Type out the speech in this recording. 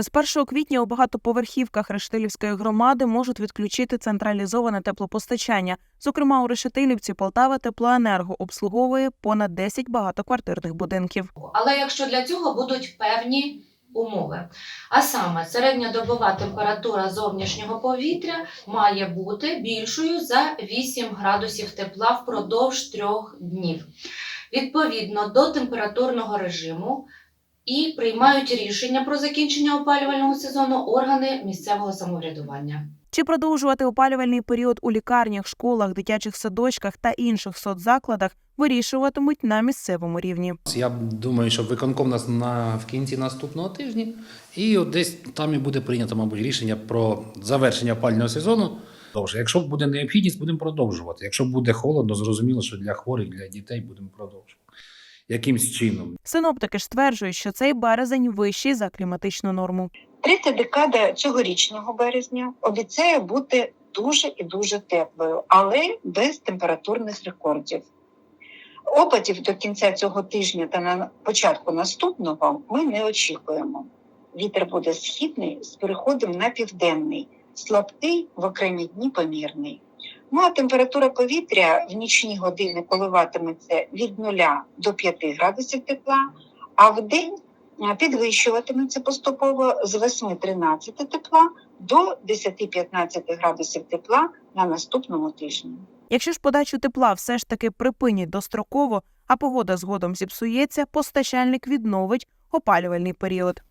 З 1 квітня у багатоповерхівках Рештилівської громади можуть відключити централізоване теплопостачання. Зокрема, у Решетилівці Полтава Теплоенерго обслуговує понад 10 багатоквартирних будинків. Але якщо для цього будуть певні умови. А саме середньодобова температура зовнішнього повітря має бути більшою за 8 градусів тепла впродовж трьох днів. Відповідно до температурного режиму і приймають рішення про закінчення опалювального сезону органи місцевого самоврядування. Чи продовжувати опалювальний період у лікарнях, школах, дитячих садочках та інших соцзакладах вирішуватимуть на місцевому рівні. Я думаю, що виконком нас на в кінці наступного тижня, і от десь там і буде прийнято, мабуть, рішення про завершення опального сезону. Довше. Якщо буде необхідність, будемо продовжувати. Якщо буде холодно, зрозуміло, що для хворих, для дітей будемо продовжувати. Якимсь чином. Синоптики ж стверджують, що цей березень вищий за кліматичну норму. Третя декада цьогорічного березня обіцяє бути дуже і дуже теплою, але без температурних рекордів. Опадів до кінця цього тижня та на початку наступного ми не очікуємо. Вітер буде східний з переходом на південний, слабкий в окремі дні помірний. Ну а температура повітря в нічні години коливатиметься від 0 до 5 градусів тепла, а в день підвищуватиметься поступово з 8-13 тепла до 10-15 градусів тепла на наступному тижні. Якщо ж подачу тепла все ж таки припинять достроково, а погода згодом зіпсується, постачальник відновить опалювальний період.